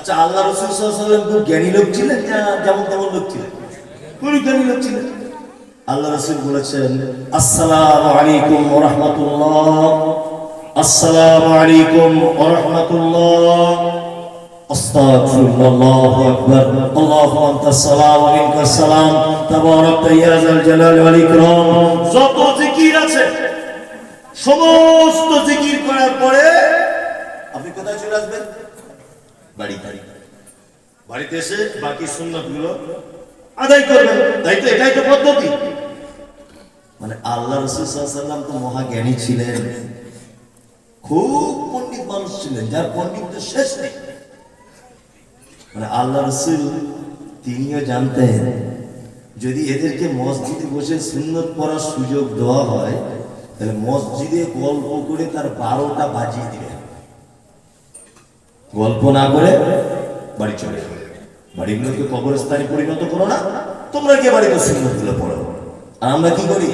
আচ্ছা আল্লাহ রসুল সাল্লাম খুব জ্ঞানী লোক ছিলেন না যেমন তেমন লোক ছিলেন খুবই জ্ঞানী লোক ছিলেন আল্লাহ রসুল বলেছেন আসসালামু আলাইকুম ওয়া রাহমাতুল্লাহ আসসালামু আলাইকুম ওয়া রাহমাতুল্লাহ أستغفر الله أكبر اللهم أنت السلام ومنك السلام تبارك يا ذا الجلال والإكرام যত জিকির আছে সমস্ত জিকির করার পরে আপনি কোথায় চলে আসবেন বাড়ি বাড়ি বাড়িতে এসে বাকি সুন্নাতগুলো আদায় করবেন। তাই তো এটাই তো পদ্ধতি। মানে আল্লাহ রসুল সাল্লাম তো মহাজ্ঞানী ছিলেন। খুব পণ্ডিত মানুষ ছিলেন যার পণ্ডিত শেষ নেই। মানে আল্লাহ রসুল তিনিও জানতেন যদি এদেরকে মসজিদে বসে সুন্নত পড়ার সুযোগ দেওয়া হয় তাহলে মসজিদে গল্প করে তার বারোটা বাজিয়ে দিবেন। গল্প না করে বাড়ি চলে বাড়িগুলোকে কবরস্থানে পরিণত করো না। তোমরা গিয়ে বাড়িতে সুন্নতগুলো পড়ো। আর আমরা কি করি?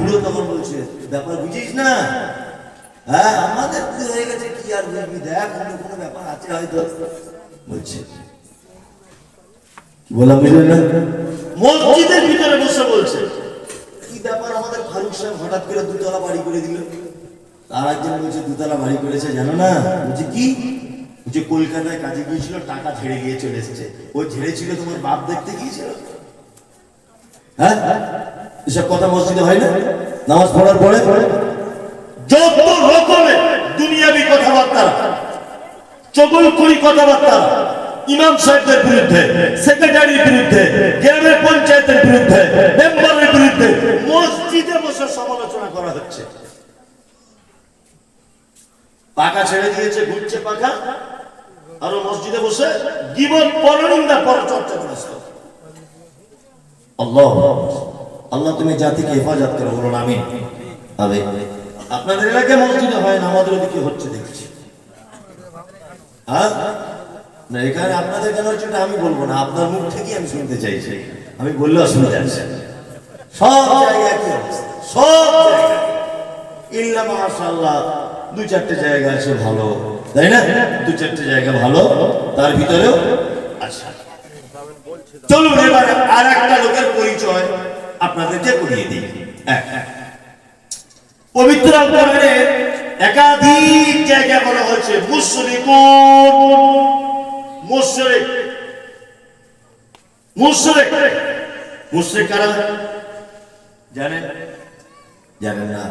বুড়ো তখন বলছে ব্যাপার বুঝিস না? হ্যাঁ আমাদের তো হয়ে গেছে কি আর বুঝবি? দেখ অন্য কোনো ব্যাপার আছে হয়তো। বলছে। কি বললাম বুঝলেন না? মসজিদের ভিতরে বসে বলছে। কি ব্যাপার? আমাদের ফারুক সাহেব হঠাৎ করে দুতলা বাড়ি করে দিল। আর একজন বলছে, দুতলা বাড়ি করেছে, জানো না? বলছে, কি? যে কলকাতায় কাজে গিয়েছিল, টাকা ঝেড়ে গিয়ে চলে এসেছে। ও ঝেড়েছিল তোমার বাপ দেখতে গিয়েছিল? হ্যাঁ? এসব কথা মসজিদে হয় না? নামাজ পড়ার পরে? যত রকমের দুনিয়াবি কথাবার্তা কথাবার্তা, ইমাম সাহেবদের বিরুদ্ধে, সেক্রেটারির বিরুদ্ধে, গ্রামের পঞ্চায়েতের বিরুদ্ধে, মেম্বারের বিরুদ্ধে, মসজিদে বসে সমালোচনা করা হচ্ছে। পাকা ছেড়ে দিয়েছে, ঘুরছে পাকা আর মসজিদে বসে জীবন পরনিন্দা পরচর্চা করেছে। আল্লাহ আল্লাহ তুমি জাতিকে হেফাজত করো, বলুন আমি আবে, আপনাদের এলাকায় মসজিদে হয় না, আমাদের ওদিকে হচ্ছে, দেখছি। হ্যাঁ? না, এখানে আপনাদের কেন হচ্ছে আমি বলব না, আপনার মুখ থেকেই আমি শুনতে চাইছি। আমি বললেও শুনে যাচ্ছে সব জায়গায় কি অবস্থা? সব জায়গায়। ইল্লা মাশাআল্লাহ দু চারটে জায়গা আছে ভালো, তাই না? দু চারটে জায়গা ভালো, তার ভিতরেও আচ্ছা চলুন এবারে আর একটা লোকের পরিচয় আপনাদেরকে করিয়ে দিই। পবিত্র একাধিক জায়গায় বলা হয়েছে। মুশরিকুন মুশরিক মুশরিক। মুশরিক কারা? জানেন? জানেন না।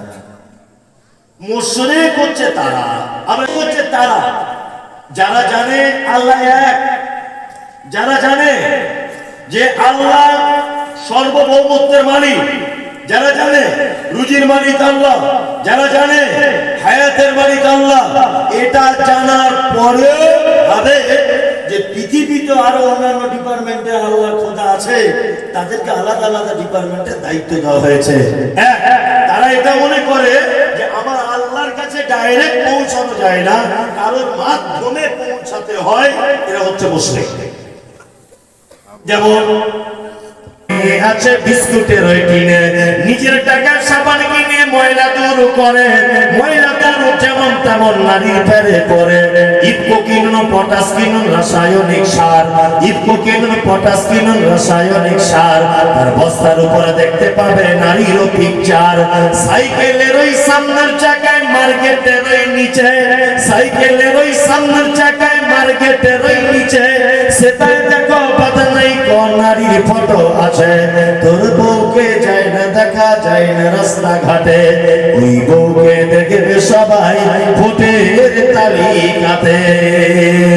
মুশরিক হচ্ছে তারা আবার হচ্ছে তারা। যারা জানে আল্লাহ এক। যারা জানে যে আল্লাহ সর্বভৌমত্বের মালিক যারা জানে রুজির মালিক আল্লাহ যারা জানে হায়াতের মালিক আল্লাহ এটা জানার পরে ভাবে যে পৃথিবীতে আরও অন্যান্য ডিপার্টমেন্টে আল্লাহ খোদা আছে তাদেরকে আলাদা আলাদা ডিপার্টমেন্টের দায়িত্ব দেওয়া হয়েছে। হ্যাঁ, তারা এটা মনে করে ডাইরেক্ট পৌঁছানো যায় না, কারোর মাধ্যমে পৌঁছাতে হয় এটা হচ্ছে মুসলিম। যেমন আছে বিস্কুটের নিজের টাকার সাবান কিনে ময়লা দূর করে ময়লা দূর যেমন তেমন নারীর ফেরে করে ইফকো কিনুন পটাশ কিনুন রাসায়নিক সার ইফকো কিনুন পটাশ কিনুন রাসায়নিক সার। আর বস্তার উপরে দেখতে পাবে নারীরও পিকচার সাইকেলের ওই সামনের চাকায় মার্কেটের ওই নিচে, সাইকেলের ওই সামনের চাকায় মার্কেটের ওই নিচে। সেটাই দেখো বাদ নাই কোন নারীর ফটো আছে। দেখা যায় না রাস্তাঘাটে। ওই বউকে দেখবে সবাই ভোটের তালিকাতে